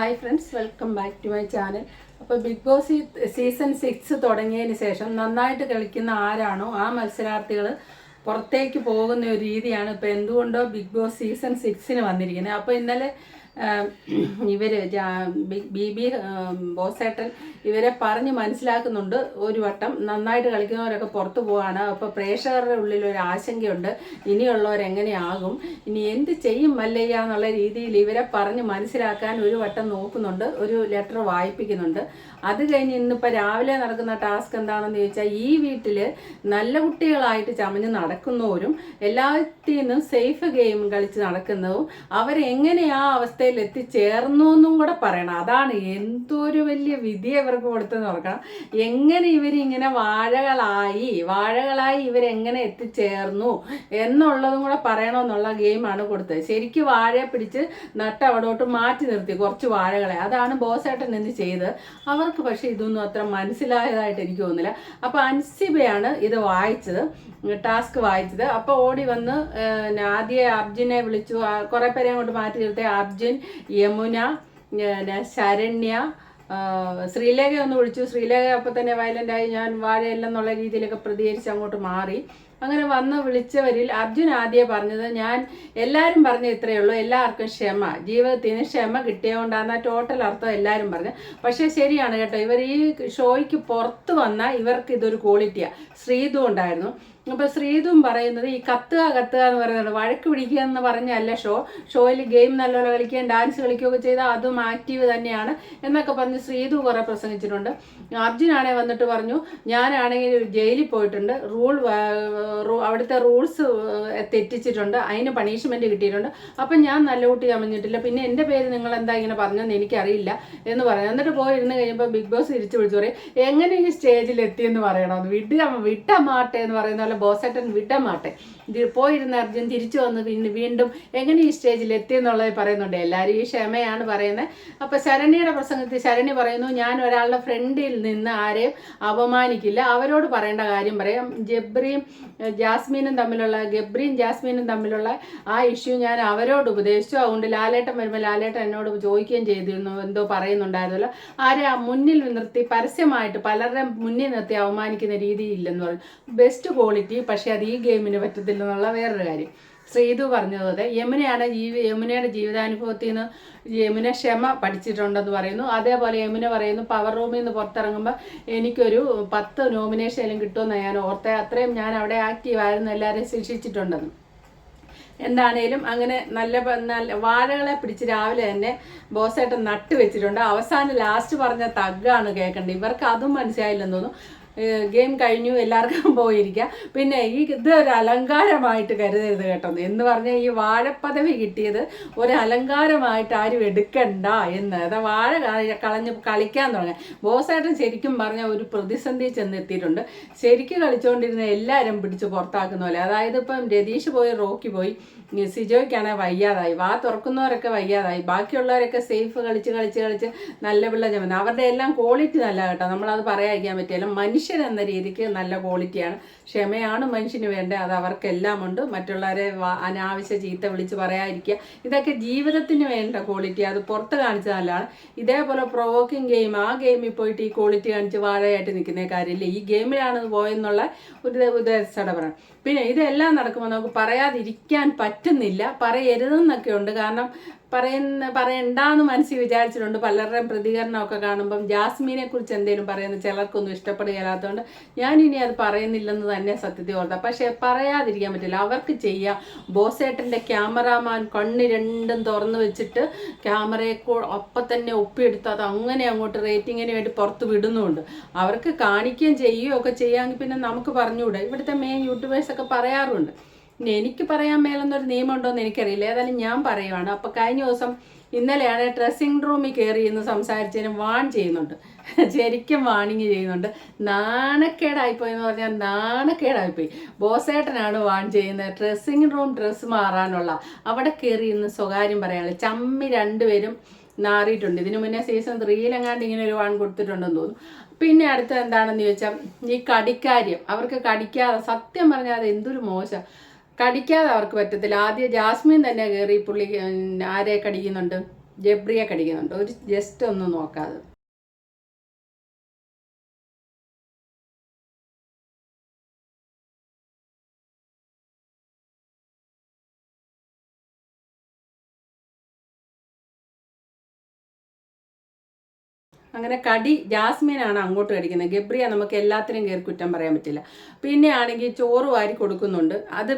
Hi friends welcome back to my channel അപ്പോൾ big boss season six തുടങ്ങിയതിന് ശേഷം നന്നായിട്ട് കളിക്കുന്ന ആരാണോ ആ മത്സരാർത്ഥികൾ പുറത്തേക്ക് പോകുന്ന ഒരു രീതിയാണ് ഇപ്പോൾ എന്തുകൊണ്ടോ ബിഗ് ബോസ് സീസൺ സിക്സിന് വന്നിരിക്കുന്നത്. അപ്പോൾ ഇന്നലെ ഇവർ ബി ബി ബോസേട്ടൻ ഇവരെ പറഞ്ഞ് മനസ്സിലാക്കുന്നുണ്ട്. ഒരു വട്ടം നന്നായിട്ട് കളിക്കുന്നവരൊക്കെ പുറത്തു പോവാണ്. അപ്പോൾ പ്രേക്ഷകരുടെ ഉള്ളിൽ ഒരു ആശങ്കയുണ്ട്. ഇനിയുള്ളവരെങ്ങനെയാകും ഇനി എന്ത് ചെയ്യും മല്ലയ്യ എന്നുള്ള രീതിയിൽ ഇവരെ പറഞ്ഞ് മനസ്സിലാക്കാൻ ഒരു വട്ടം നോക്കുന്നുണ്ട്. ഒരു ലെറ്റർ വായിപ്പിക്കുന്നുണ്ട്. അത് കഴിഞ്ഞ് ഇന്നിപ്പോൾ രാവിലെ നടക്കുന്ന ടാസ്ക് എന്താണെന്ന് ചോദിച്ചാൽ ഈ വീട്ടിൽ നല്ല കുട്ടികളായിട്ട് ചമഞ്ഞ് നടക്കുന്നവരും എല്ലാത്തിൽ നിന്നും സേഫ് ഗെയിം കളിച്ച് നടക്കുന്നതും അവരെങ്ങനെ ആ അവസ്ഥയിൽ എത്തിച്ചേർന്നു എന്നും കൂടെ പറയണം. അതാണ് എന്തൊരു വലിയ വിധി ഇവർക്ക് കൊടുത്തു നോക്കണം. എങ്ങനെ ഇവരിങ്ങനെ വാഴകളായി വാഴകളായി ഇവരെങ്ങനെ എത്തിച്ചേർന്നു എന്നുള്ളതും കൂടെ പറയണമെന്നുള്ള ഗെയിമാണ് കൊടുത്തത്. ശരിക്കും വാഴയെ പിടിച്ച് നട്ട് അവിടോട്ട് മാറ്റി നിർത്തി കുറച്ച് വാഴകളെ. അതാണ് ബോസേട്ടൻ എന്ന് ചെയ്ത്? അവർക്ക് പക്ഷേ ഇതൊന്നും അത്ര മനസ്സിലായതായിട്ട് എനിക്ക് തോന്നില്ല അപ്പോൾ അൻസിബയാണ് ഇത് വായിച്ചത് ടാസ്ക് വായിച്ചത്. അപ്പോൾ ഓടി വന്ന് ആദ്യം അർജുനെ വിളിച്ചു. കുറേ പേരെ അങ്ങോട്ട് മാറ്റി നിർത്തി. അർജുൻ യമുന ശരണ്യ ശ്രീലേഖ ഒന്ന് വിളിച്ചു. ശ്രീലേഖ അപ്പം തന്നെ വയലന്റായി ഞാൻ വാഴയില്ലെന്നുള്ള രീതിയിലൊക്കെ പ്രതികരിച്ച് അങ്ങോട്ട് മാറി. അങ്ങനെ വന്ന് വിളിച്ചവരിൽ അർജുൻ ആദ്യം പറഞ്ഞത് ഞാൻ എല്ലാവരും പറഞ്ഞ ഇത്രയേ ഉള്ളൂ. എല്ലാവർക്കും ക്ഷമ. ജീവിതത്തിന് ക്ഷമ കിട്ടിയതുകൊണ്ടാണ് ടോട്ടൽ അർത്ഥം എല്ലാവരും പറഞ്ഞു പക്ഷേ ശരിയാണ് കേട്ടോ. ഇവർ ഈ ഷോയ്ക്ക് പുറത്ത് വന്നാൽ ഇവർക്ക് ഇതൊരു ക്വാളിറ്റിയാണ് ശ്രീതു ഉണ്ടായിരുന്നു. അപ്പോൾ ശ്രീതും പറയുന്നത് ഈ കത്തുക കത്തുക എന്ന് പറയുന്നത് വഴക്ക് പിടിക്കുക എന്ന് പറഞ്ഞല്ല ഷോ. ഷോയിൽ ഗെയിം നല്ലപോലെ കളിക്കുകയും ഡാൻസ് കളിക്കുകയൊക്കെ ചെയ്താൽ അതും ആക്റ്റീവ് തന്നെയാണ് എന്നൊക്കെ പറഞ്ഞ് ശ്രീതു കുറേ പ്രസംഗിച്ചിട്ടുണ്ട്. അർജുനാണെ വന്നിട്ട് പറഞ്ഞു ഞാനാണെങ്കിൽ ജയിലിൽ പോയിട്ടുണ്ട്. റൂൾ അവിടുത്തെ റൂൾസ് തെറ്റിച്ചിട്ടുണ്ട്. അതിന് പണിഷ്മെന്റ് കിട്ടിയിട്ടുണ്ട്. അപ്പം ഞാൻ നല്ല കുട്ടി അമഞ്ഞിട്ടില്ല പിന്നെ എന്റെ പേര് നിങ്ങൾ എന്താ ഇങ്ങനെ പറഞ്ഞതെന്ന് എനിക്കറിയില്ല. എന്ന് പറഞ്ഞു. എന്നിട്ട് പോയി കഴിയുമ്പോൾ ബിഗ് ബോസ് തിരിച്ചു വിളിച്ചു. പറയും എങ്ങനെ ഈ സ്റ്റേജിൽ എത്തിയെന്ന് പറയണം? വിട്ട വിട്ടമാട്ടെ എന്ന് പറയുന്ന പോലെ ബോസേട്ടൻ വിട്ടമാട്ടെ ഇത് പോയിരുന്ന അർജുൻ തിരിച്ചു വന്ന് പിന്നെ വീണ്ടും എങ്ങനെ ഈ സ്റ്റേജിൽ എത്തിയെന്നുള്ളത് പറയുന്നുണ്ട്. എല്ലാവരും ഈ ക്ഷമയാണ് പറയുന്നത്. അപ്പോൾ ശരണിയുടെ പ്രസംഗത്തിൽ ശരണി പറയുന്നു ഞാൻ ഒരാളുടെ ഫ്രണ്ടിൽ നിന്ന് ആരെയും അപമാനിക്കില്ല. അവരോട് പറയേണ്ട കാര്യം പറയാം. ജബ്രിയും ജാസ്മീനും തമ്മിലുള്ള ഗബ്രിയും ജാസ്മീനും തമ്മിലുള്ള ആ ഇഷ്യൂ ഞാൻ അവരോട് ഉപദേശിച്ചു. അതുകൊണ്ട് ലാലേട്ടൻ വരുമ്പോൾ ലാലേട്ടൻ എന്നോട് ചോദിക്കുകയും ചെയ്തിരുന്നു എന്തോ പറയുന്നുണ്ടായിരുന്നല്ലോ ആരെ മുന്നിൽ നിർത്തി പരസ്യമായിട്ട് പലരുടെ മുന്നിൽ നിർത്തി അവമാനിക്കുന്ന രീതിയില്ലെന്ന് പറഞ്ഞു. ബെസ്റ്റ് ക്വാളിറ്റി പക്ഷേ അത് ഈ ഗെയിമിന് പറ്റത്തില്ലെന്നുള്ള വേറൊരു കാര്യം. ശ്രീതു പറഞ്ഞതുപോലെ യമുനയാണ് ജീവി യമുനയുടെ ജീവിതാനുഭവത്തിൽ നിന്ന് യമുന ക്ഷമ പഠിച്ചിട്ടുണ്ടെന്ന് പറയുന്നു. അതേപോലെ യമുന പറയുന്നു പവർ റൂമിൽ നിന്ന് പുറത്തിറങ്ങുമ്പോൾ എനിക്കൊരു പത്ത് നോമിനേഷനും കിട്ടുമെന്ന് ഞാൻ ഓർത്തെ. അത്രയും ഞാൻ അവിടെ ആക്റ്റീവായിരുന്നു എല്ലാവരെയും ശിക്ഷിച്ചിട്ടുണ്ടെന്ന്. എന്താണേലും അങ്ങനെ നല്ല നല്ല വാഴകളെ പിടിച്ച് രാവിലെ തന്നെ ബോസേട്ടൻ നട്ട് വെച്ചിട്ടുണ്ട് അവസാനം ലാസ്റ്റ് പറഞ്ഞ തഗ്ഗാണ് കേൾക്കേണ്ടത് ഇവർക്ക് അതും മനസ്സിലായില്ലെന്ന് തോന്നുന്നു. ഗെയിം കഴിഞ്ഞു എല്ലാവർക്കും പോയിരിക്കുക പിന്നെ ഈ ഇത് ഒരു അലങ്കാരമായിട്ട് കരുതരുത് കേട്ടോ. എന്ന് പറഞ്ഞാൽ ഈ വാഴപ്പദവി കിട്ടിയത് ഒരു അലങ്കാരമായിട്ട് ആരും എടുക്കണ്ട എന്ന്. അതാ വാഴ കള- കളഞ്ഞ് കളിക്കാൻ തുടങ്ങി ബോസായിട്ടും ശരിക്കും പറഞ്ഞ ഒരു പ്രതിസന്ധി ചെന്നെത്തിയിട്ടുണ്ട്. ശരിക്കും കളിച്ചുകൊണ്ടിരുന്ന എല്ലാവരും പിടിച്ച് പുറത്താക്കുന്ന പോലെ. അതായത് ഇപ്പം രതീഷ് പോയി റോക്കി പോയി സിജോയ്ക്കാണെങ്കിൽ വയ്യാതായി. വാ തുറക്കുന്നവരൊക്കെ വയ്യാതായി. ബാക്കിയുള്ളവരൊക്കെ സേഫ് കളിച്ച് കളിച്ച് കളിച്ച് നല്ല പിള്ള ചമന്ന് അവരുടെ എല്ലാം ക്വാളിറ്റി നല്ല കേട്ടോ. നമ്മളത് പറയാതിരിക്കാൻ പറ്റില്ല. മനുഷ്യൻ എന്ന രീതിക്ക് നല്ല ക്വാളിറ്റിയാണ്. ക്ഷമയാണ് മനുഷ്യന് വേണ്ടത് അത് അവർക്കെല്ലാം ഉണ്ട് മറ്റുള്ളവരെ അനാവശ്യ ചീത്ത വിളിച്ച് പറയാതിരിക്കുക. ഇതൊക്കെ ജീവിതത്തിന് വേണ്ട ക്വാളിറ്റി അത് പുറത്ത് കാണിച്ച നല്ലതാണ്. ഇതേപോലെ പ്രൊവോക്കിംഗ് ഗെയിം ആ ഗെയിമിൽ പോയിട്ട് ഈ ക്വാളിറ്റി കാണിച്ച് വാഴയായിട്ട് നിൽക്കുന്ന കാര്യമില്ല. ഈ ഗെയിമിലാണ് പോയെന്നുള്ള ഒരു ഉദ്ദേശത്തോടെ പറയാം പിന്നെ ഇതെല്ലാം നടക്കുമ്പോൾ നമുക്ക് പറയാതിരിക്കാൻ പറ്റുന്നില്ല പറയരുതെന്നൊക്കെ ഉണ്ട്. കാരണം പറയുന്ന പറയണ്ടെന്ന് മനസ്സിൽ വിചാരിച്ചിട്ടുണ്ട്. പലരുടെയും പ്രതികരണമൊക്കെ കാണുമ്പം ജാസ്മീനെ കുറിച്ച് എന്തെങ്കിലും പറയുന്നത് ചിലർക്കൊന്നും ഇഷ്ടപ്പെടുകയില്ലാത്തതുകൊണ്ട് ഞാൻ ഇനി അത് പറയുന്നില്ലെന്ന് തന്നെ സത്യത്തിൽ ഓർത്ത പക്ഷേ പറയാതിരിക്കാൻ പറ്റില്ല. അവർക്ക് ചെയ്യാം. ബോസേട്ടന്റെ ക്യാമറാമാൻ കണ്ണ് രണ്ടും തുറന്നു വെച്ചിട്ട് ക്യാമറയെ ഒപ്പം തന്നെ ഒപ്പിയെടുത്ത് അത് അങ്ങനെ അങ്ങോട്ട് റേറ്റിങ്ങിന് വേണ്ടി പുറത്ത് വിടുന്നുണ്ട്. അവർക്ക് കാണിക്കുകയും ചെയ്യുകയും ഒക്കെ ചെയ്യാമെങ്കിൽ പിന്നെ നമുക്ക് പറഞ്ഞുകൂടെ. ഇവിടുത്തെ മെയിൻ യൂട്യൂബേഴ്സൊക്കെ പറയാറുണ്ട്. പിന്നെ എനിക്ക് പറയാൻ മേലെന്നൊരു നിയമമുണ്ടോ എന്ന് എനിക്കറിയില്ല. ഏതായാലും ഞാൻ പറയുവാണ്. അപ്പോൾ കഴിഞ്ഞ ദിവസം ഇന്നലെയാണ് ഡ്രസ്സിംഗ് റൂമിൽ കയറി എന്ന് സംസാരിച്ചതിന് വാൺ ചെയ്യുന്നുണ്ട്. ശരിക്കും വാണിങ് ചെയ്യുന്നുണ്ട്. നാണക്കേടായിപ്പോയി എന്ന് പറഞ്ഞാൽ നാണക്കേടായിപ്പോയി. ബോസേട്ടനാണ് വാൺ ചെയ്യുന്നത്. ഡ്രസ്സിംഗ് റൂം ഡ്രസ്സ് മാറാനുള്ള. അവിടെ കയറി ഇന്ന് സ്വകാര്യം പറയാനുള്ള. ചമ്മി രണ്ടുപേരും നാറിയിട്ടുണ്ട്. ഇതിനു മുന്നേ സീസൺ ത്രീയിലെങ്ങാണ്ട് ഇങ്ങനെ ഒരു വാൺ കൊടുത്തിട്ടുണ്ടെന്ന് തോന്നുന്നു. പിന്നെ അടുത്ത എന്താണെന്ന് ചോദിച്ചാൽ ഈ കടിക്കാര്യം. അവർക്ക് കടിക്കാതെ സത്യം പറഞ്ഞാൽ അത് എന്തൊരു മോശം. കടിക്കാതെ അവർക്ക് പറ്റത്തില്ല. ആദ്യം ജാസ്മിൻ തന്നെ കയറി പുള്ളി ആരെ കടിക്കുന്നുണ്ട്? ജബ്രിയെ കടിക്കുന്നുണ്ട്. ഒരു ജസ്റ്റ് ഒന്ന് നോക്കാതെ. അങ്ങനെ കടി ജാസ്മിനാണ് അങ്ങോട്ട് കടിക്കുന്നത്. ഗബ്രിയ നമുക്ക് എല്ലാത്തിനും കയറി കുറ്റം പറയാൻ പറ്റില്ല. പിന്നെ ആണെങ്കിൽ ചോറ് വാരി കൊടുക്കുന്നുണ്ട്. അത്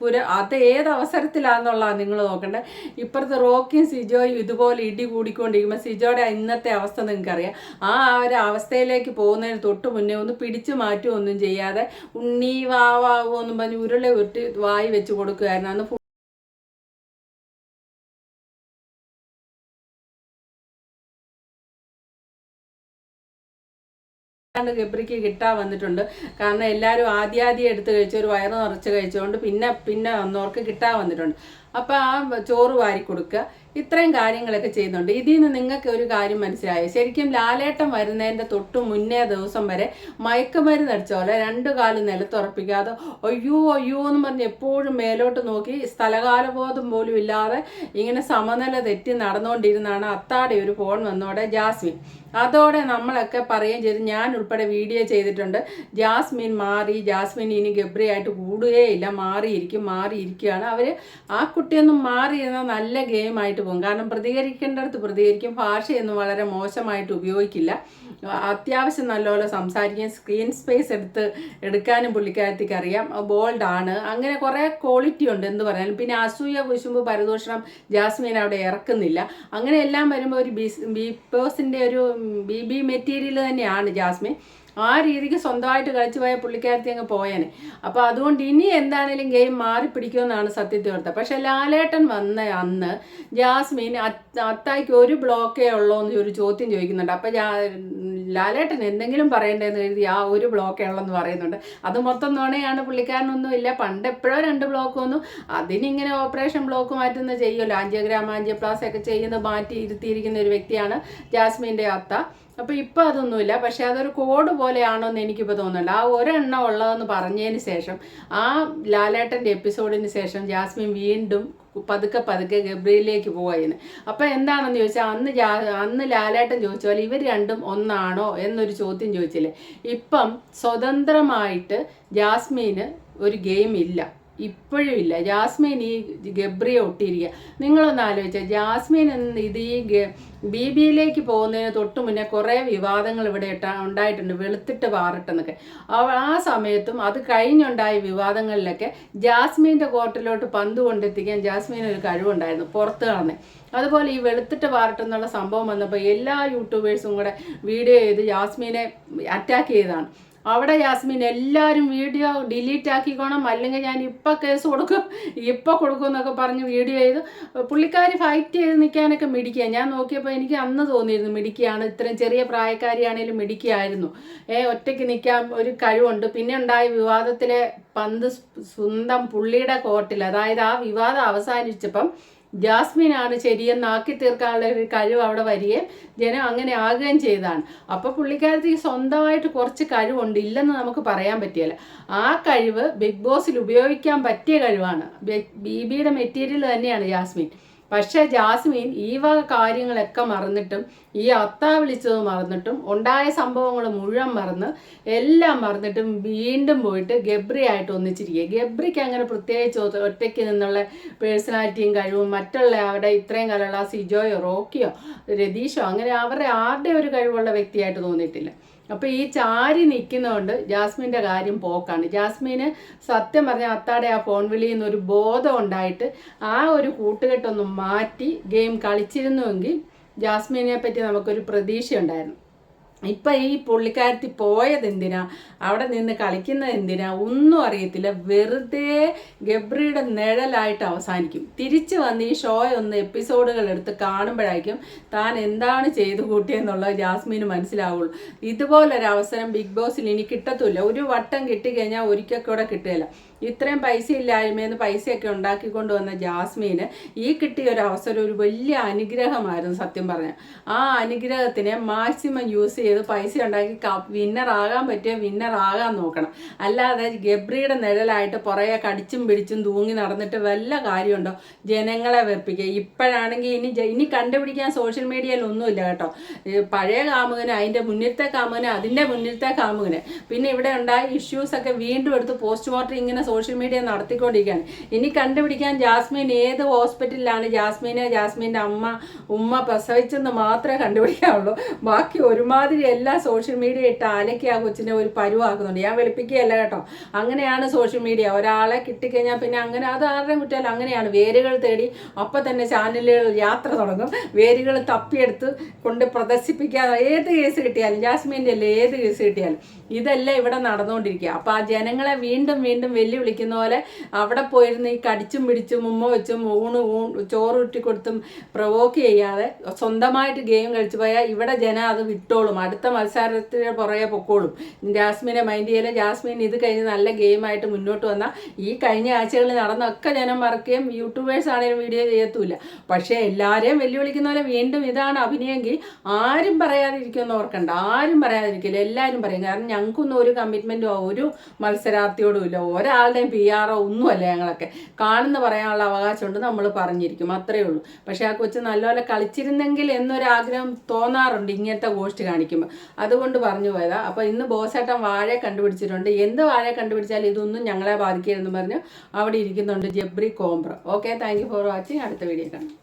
പുര അത് ഏത് അവസരത്തിലാണെന്നുള്ളതാണ് നിങ്ങൾ നോക്കേണ്ടത് ഇപ്പുറത്ത് റോക്കിയും സിജോയും ഇതുപോലെ ഇടി കൂടിക്കൊണ്ടിരിക്കുമ്പോൾ സിജോയുടെ ഇന്നത്തെ അവസ്ഥ നിങ്ങൾക്കറിയാം. ആ ഒരു അവസ്ഥയിലേക്ക് പോകുന്നതിന് തൊട്ട് മുന്നേ ഒന്ന് പിടിച്ചു മാറ്റുമൊന്നും ചെയ്യാതെ ഉണ്ണി വാവാവോ എന്നും പറഞ്ഞ് ഉരുളെ ഉരുട്ടി വായി വെച്ച് കൊടുക്കുമായിരുന്നു അന്ന് ഗബ്രിക്ക് കിട്ടാൻ വന്നിട്ടുണ്ട്. കാരണം എല്ലാവരും ആദ്യാദ്യം എടുത്ത് കഴിച്ചു ഒരു വയറ് നിറച്ച് കഴിച്ചുകൊണ്ട് പിന്നെ പിന്നെ വന്നവർക്ക് കിട്ടാൻ വന്നിട്ടുണ്ട്. അപ്പോൾ ആ ചോറ് വാരി കൊടുക്കുക. ഇത്രയും കാര്യങ്ങളൊക്കെ ചെയ്യുന്നുണ്ട്. ഇതിൽ നിന്ന് നിങ്ങൾക്ക് ഒരു കാര്യം മനസ്സിലായോ? ശരിക്കും ലാലേട്ടം വരുന്നതിന്റെ തൊട്ട് മുന്നേ ദിവസം വരെ മയക്കുമരുന്ന് അടിച്ച പോലെ രണ്ടു കാലും നിലത്തുറപ്പിക്കാതെ അയ്യോ അയ്യോ എന്ന് പറഞ്ഞ് എപ്പോഴും മേലോട്ട് നോക്കി സ്ഥലകാലബോധം പോലും ഇല്ലാതെ ഇങ്ങനെ സമനില തെറ്റി നടന്നുകൊണ്ടിരുന്നാണ് അത്താടെ ഒരു ഫോൺ വന്നോടെ ജാസ്മിൻ. അതോടെ നമ്മളൊക്കെ പറയുകയും ചെയ്ത് ഞാൻ ഉൾപ്പെടെ വീഡിയോ ചെയ്തിട്ടുണ്ട്. ജാസ്മിൻ മാറി ജാസ്മിൻ ഇനി ഗബ്രിയായിട്ട് കൂടുകയേ ഇല്ല മാറിയിരിക്കും മാറിയിരിക്കുകയാണ്. അവർ ആ കുട്ടിയൊന്നും മാറിയിരുന്ന നല്ല ഗെയിം ആയിട്ട് പോകും. കാരണം പ്രതികരിക്കേണ്ടടുത്ത് പ്രതികരിക്കും. ഭാഷയൊന്നും വളരെ മോശമായിട്ട് ഉപയോഗിക്കില്ല. അത്യാവശ്യം നല്ലപോലെ സംസാരിക്കാൻ സ്ക്രീൻ സ്പേസ് എടുത്ത് എടുക്കാനും പുള്ളിക്കാരത്തിക്ക് അറിയാം. ബോൾഡ് ആണ്. അങ്ങനെ കുറേ ക്വാളിറ്റി ഉണ്ട് എന്ന് പറയാനും. പിന്നെ അസൂയ കുശുമ്പ് പരദൂഷണം ജാസ്മിൻ അവിടെ ഇറക്കുന്നില്ല. അങ്ങനെ എല്ലാം വരുമ്പോൾ ഒരു ബി ബോസിന്റെ ഒരു ബി ബി മെറ്റീരിയൽ തന്നെയാണ് ജാസ്മിൻ. ആ രീതിക്ക് സ്വന്തമായിട്ട് കളിച്ചു പോയ പുള്ളിക്കാരത്തി അങ്ങ് പോയേനെ. അപ്പോൾ അതുകൊണ്ട് ഇനി എന്താണേലും ഗെയിം മാറി പിടിക്കുമെന്നാണ് സത്യത്തിൽ ഓർത്തത് പക്ഷെ ലാലേട്ടൻ വന്ന അന്ന് ജാസ്മിൻ അത്തായിക്ക് ഒരു ബ്ലോക്കേ ഉള്ളൂ എന്ന് ഒരു ചോദ്യം ചോദിക്കുന്നുണ്ട്. അപ്പോൾ ലാലേട്ടൻ എന്തെങ്കിലും പറയണ്ടെന്ന് എഴുതി ആ ഒരു ബ്ലോക്കേ ഉള്ളെന്ന് പറയുന്നുണ്ട്. അത് മൊത്തം നുണയാണ് പുള്ളിക്കാരനൊന്നും ഇല്ല പണ്ട് എപ്പോഴോ രണ്ട് ബ്ലോക്ക് വന്നു. അതിനിങ്ങനെ ഓപ്പറേഷൻ ബ്ലോക്ക് മാറ്റുന്ന ചെയ്യുമല്ലോ. ആൻജിയോഗ്രാം ആൻജിയോപ്ലാസ് ഒക്കെ ചെയ്യുന്ന മാറ്റി ഇരുത്തിയിരിക്കുന്ന ഒരു വ്യക്തിയാണ് ജാസ്മിന്റെ അത്ത. അപ്പോൾ ഇപ്പോൾ അതൊന്നുമില്ല. പക്ഷേ അതൊരു കോഡ് പോലെയാണോ എന്ന് എനിക്കിപ്പോൾ തോന്നുന്നുണ്ട്. ആ ഒരെണ്ണം ഉള്ളതെന്ന് പറഞ്ഞതിന് ശേഷം ആ ലാലേട്ടന്റെ എപ്പിസോഡിന് ശേഷം ജാസ്മിൻ വീണ്ടും പതുക്കെ പതുക്കെ ഗബ്രിയിലേക്ക് പോവായിരുന്നു. അപ്പോൾ എന്താണെന്ന് ചോദിച്ചാൽ അന്ന് അന്ന് ലാലേട്ടൻ ചോദിച്ച പോലെ ഇവർ രണ്ടും ഒന്നാണോ എന്നൊരു ചോദ്യം ചോദിച്ചില്ലേ? ഇപ്പം സ്വതന്ത്രമായിട്ട് ജാസ്മീന് ഒരു ഗെയിം ഇല്ല. ഇപ്പോഴും ഇല്ല. ജാസ്മിൻ ഈ ഗബ്രിയെ ഒട്ടിയിരിക്കുക നിങ്ങളൊന്ന് ആലോചിച്ചാൽ ജാസ്മിൻ ഇത് ഈ ബി ബിയിലേക്ക് പോകുന്നതിന് തൊട്ട് മുന്നേ കുറേ വിവാദങ്ങൾ ഇവിടെ ഉണ്ടായിട്ടുണ്ട് വെളുത്തിട്ട് പാറട്ടെന്നൊക്കെ ആ സമയത്തും അത് കഴിഞ്ഞുണ്ടായ വിവാദങ്ങളിലൊക്കെ ജാസ്മിന്റെ കോർട്ടിലോട്ട് പന്ത് കൊണ്ടെത്തിക്കാൻ ജാസ്മിൻ ഒരു കഴിവുണ്ടായിരുന്നു പുറത്ത് കളഞ്ഞ് അതുപോലെ ഈ വെളുത്തിട്ട് പാറട്ടെന്നുള്ള സംഭവം വന്നപ്പോൾ എല്ലാ യൂട്യൂബേഴ്സും കൂടെ വീഡിയോ ചെയ്ത് ജാസ്മിനെ അറ്റാക്ക് ചെയ്തതാണ്. അവിടെ യാസ്മിൻ എല്ലാവരും വീഡിയോ ഡിലീറ്റ് ആക്കിക്കോണം. അല്ലെങ്കിൽ ഞാൻ ഇപ്പം കേസ് കൊടുക്കും. ഇപ്പം കൊടുക്കും എന്നൊക്കെ പറഞ്ഞ് വീഡിയോ ചെയ്ത് പുള്ളിക്കാരി ഫൈറ്റ് ചെയ്ത് നിൽക്കാനൊക്കെ മിടിക്കുക ഞാൻ നോക്കിയപ്പോൾ എനിക്ക് അന്ന് തോന്നിയിരുന്നു മിടിക്കുകയാണ് ഇത്രയും ചെറിയ പ്രായക്കാരിയാണേലും മിടിക്കുകയായിരുന്നു ഏ ഒറ്റയ്ക്ക് നിൽക്കാൻ ഒരു കഴിവുണ്ട്. പിന്നെ ഉണ്ടായ വിവാദത്തിലെ പന്ത് സ്വന്തം പുള്ളിയുടെ കോർട്ടിൽ അതായത് ആ വിവാദം അവസാനിച്ചപ്പം ജാസ്മിനാണ് ശരിയെന്നാക്കി തീർക്കാനുള്ള ഒരു കഴിവ് അവിടെ വരികയും ജനം അങ്ങനെ ആകുകയും ചെയ്താണ് അപ്പോൾ പുള്ളിക്കാരത്തി സ്വന്തമായിട്ട് കുറച്ച് കഴിവുണ്ട് ഇല്ലെന്ന് നമുക്ക് പറയാൻ പറ്റിയല്ല ആ കഴിവ് ബിഗ് ബോസിൽ ഉപയോഗിക്കാൻ പറ്റിയ കഴിവാണ്. ബി ബിയുടെ മെറ്റീരിയൽ തന്നെയാണ് ജാസ്മിൻ. പക്ഷേ ജാസ്മിൻ ഈ വക കാര്യങ്ങളൊക്കെ മറന്നിട്ടും ഈ അത്ത വിളിച്ചത് മറന്നിട്ടും ഉണ്ടായ സംഭവങ്ങൾ മുഴുവൻ മറന്ന് എല്ലാം മറന്നിട്ടും വീണ്ടും പോയിട്ട് ഗബ്രി ആയിട്ട് ഒന്നിച്ചിരിക്കുക. ഗബ്രിക്ക് അങ്ങനെ പ്രത്യേകിച്ച് ഒറ്റയ്ക്ക് നിന്നുള്ള പേഴ്സണാലിറ്റിയും കഴിവും മറ്റുള്ള അവിടെ ഇത്രയും കാലമുള്ള സിജോയോ റോക്കിയോ രതീഷോ അങ്ങനെ അവരുടെ ആരുടെ ഒരു കഴിവുള്ള വ്യക്തിയായിട്ട് തോന്നിയിട്ടില്ല. അപ്പോൾ ഈ ചാരി നിൽക്കുന്നതുകൊണ്ട് ജാസ്മിന്റെ കാര്യം പോക്കാണ്. ജാസ്മിന് സത്യം പറഞ്ഞാൽ അത്താടെ ആ ഫോൺ നിന്ന് ഒരു ബോധം ഉണ്ടായിട്ട് ആ ഒരു കൂട്ടുകെട്ടൊന്ന് മാറ്റി ഗെയിം കളിച്ചിരുന്നുവെങ്കിൽ ജാസ്മിനെ പറ്റി നമുക്കൊരു പ്രതീക്ഷ ഉണ്ടായിരുന്നു ഇപ്പം ഈ പുള്ളിക്കാരത്തി പോയത് എന്തിനാ? അവിടെ നിന്ന് കളിക്കുന്നത് എന്തിനാ? ഒന്നും അറിയത്തില്ല. വെറുതെ ഗബ്രിയുടെ നിഴലായിട്ട് അവസാനിക്കും. തിരിച്ചു വന്ന് ഈ ഷോ ഒന്ന് എപ്പിസോഡുകൾ എടുത്ത് കാണുമ്പോഴായിരിക്കും താൻ എന്താണ് ചെയ്തു കൂട്ടിയെന്നുള്ളത് ജാസ്മിന് മനസ്സിലാവുള്ളൂ. ഇതുപോലൊരവസരം ബിഗ് ബോസിൽ ഇനി കിട്ടത്തില്ല. ഒരു വട്ടം കിട്ടിക്കഴിഞ്ഞാൽ ഒരിക്കൽ കൂടെ കിട്ടുകയില്ല. ഇത്രയും പൈസ ഇല്ലായ്മയെന്ന് പൈസയൊക്കെ ഉണ്ടാക്കിക്കൊണ്ട് വന്ന ജാസ്മീന് ഈ കിട്ടിയ ഒരു അവസരം ഒരു വലിയ അനുഗ്രഹമായിരുന്നു സത്യം പറഞ്ഞാൽ. ആ അനുഗ്രഹത്തിനെ മാക്സിമം യൂസ് ചെയ്ത് പൈസ ഉണ്ടാക്കി വിന്നർ ആകാൻ പറ്റിയ വിന്നർ ആകാൻ നോക്കണം. അല്ലാതെ ഗബ്രിയുടെ നിഴലായിട്ട് പുറകെ കടിച്ചും പിടിച്ചും തൂങ്ങി നടന്നിട്ട് വല്ല കാര്യമുണ്ടോ? ജനങ്ങളെ വെപ്പിക്കുക. ഇപ്പോഴാണെങ്കിൽ ഇനി ഇനി കണ്ടുപിടിക്കാൻ സോഷ്യൽ മീഡിയയിൽ ഒന്നുമില്ല കേട്ടോ. പഴയ കാമുകന് അതിന്റെ മുന്നിലത്തെ കാമുകന് അതിന്റെ മുന്നിലത്തെ കാമുകന്. പിന്നെ ഇവിടെ ഉണ്ടായ ഇഷ്യൂസൊക്കെ വീണ്ടും എടുത്ത് പോസ്റ്റ്മോർട്ടം ഇങ്ങനെ സോഷ്യൽ മീഡിയ നടത്തിക്കൊണ്ടിരിക്കുകയാണ്. ഇനി കണ്ടുപിടിക്കാൻ ജാസ്മിൻ ഏത് ഹോസ്പിറ്റലിലാണ് ജാസ്മിനെ ജാസ്മിന്റെ അമ്മ ഉമ്മ പ്രസവിച്ചെന്ന് മാത്രമേ കണ്ടുപിടിക്കാവുള്ളൂ. ബാക്കി ഒരുമാതിരി എല്ലാ സോഷ്യൽ മീഡിയ ഇട്ട് അലക്കി ആ കൊച്ചിനെ ഒരു പരുവാക്കുന്നുണ്ട്. ഞാൻ വെളുപ്പിക്കുകയല്ല കേട്ടോ. അങ്ങനെയാണ് സോഷ്യൽ മീഡിയ. ഒരാളെ കിട്ടിക്കഴിഞ്ഞാൽ പിന്നെ അങ്ങനെ അത് ആരുടെ കുറ്റമല്ല. അങ്ങനെയാണ്. വേരുകൾ തേടി അപ്പം തന്നെ ചാനലുകൾ യാത്ര തുടങ്ങും. വേരുകൾ തപ്പിയെടുത്ത് കൊണ്ട് പ്രദർശിപ്പിക്കാതെ ഏത് കേസ് കിട്ടിയാലും ജാസ്മിന്റെ അല്ലേ ഏത് കേസ് കിട്ടിയാലും ഇതെല്ലാം ഇവിടെ നടന്നുകൊണ്ടിരിക്കുക. അപ്പോൾ ആ ജനങ്ങളെ വീണ്ടും വീണ്ടും വെല്ലുവിളിക്കുന്ന പോലെ അവിടെ പോയിരുന്ന് ഈ കടിച്ചും പിടിച്ചും ഉമ്മ വെച്ചും ഊണ് ഊൺ ചോറ് ഉറ്റി കൊടുത്തും പ്രവോക്ക് ചെയ്യാതെ സ്വന്തമായിട്ട് ഗെയിം കളിച്ചു പോയാൽ ഇവിടെ ജന അത് വിട്ടോളും. അടുത്ത മത്സരത്തിന് പുറകെ പൊക്കോളും. ജാസ്മിനെ മൈൻഡ് ചെയ്യലെ ജാസ്മിൻ ഇത് കഴിഞ്ഞ് നല്ല ഗെയിമായിട്ട് മുന്നോട്ട് വന്നാൽ ഈ കഴിഞ്ഞ ആഴ്ചകളിൽ നടന്നൊക്കെ ജനം മറക്കുകയും യൂട്യൂബേഴ്സ് ആണെങ്കിലും വീഡിയോ ചെയ്യത്തുമില്ല പക്ഷേ എല്ലാവരെയും വെല്ലുവിളിക്കുന്ന പോലെ വീണ്ടും ഇതാണ് അഭിനയെങ്കിൽ ആരും പറയാതിരിക്കുമെന്ന് ഓർക്കണ്ട. ആരും പറയാതിരിക്കില്ല. എല്ലാവരും പറയും. കാരണം ഞങ്ങൾക്കൊന്നും ഒരു കമ്മിറ്റ്മെന്റോ ഒരു മത്സരാർത്ഥിയോടും ഇല്ല. ഒരാളുടെയും പി ആറോ ഒന്നുമല്ല ഞങ്ങളൊക്കെ. കാണുന്ന പറയാനുള്ള അവകാശമുണ്ട് നമ്മൾ പറഞ്ഞിരിക്കും അത്രയേ ഉള്ളൂ. പക്ഷേ ആ കൊച്ചു നല്ലപോലെ കളിച്ചിരുന്നെങ്കിൽ എന്നൊരാഗ്രഹം തോന്നാറുണ്ട് ഇങ്ങനത്തെ ഗോഷ്ടി കാണിക്കുമ്പോൾ അതുകൊണ്ട് പറഞ്ഞു പോയതാ. അപ്പോൾ ഇന്ന് ബോസേട്ടൻ വാഴ കണ്ടുപിടിച്ചിട്ടുണ്ട്. എന്ത് വാഴ കണ്ടുപിടിച്ചാലും ഇതൊന്നും ഞങ്ങളെ ബാധിക്കരുതെന്ന് പറഞ്ഞു അവിടെ ഇരിക്കുന്നുണ്ട് ജബ്രി കോംബ്ര. ഓക്കെ താങ്ക് ഫോർ വാച്ചിങ് അടുത്ത വീഡിയോ കാണാം.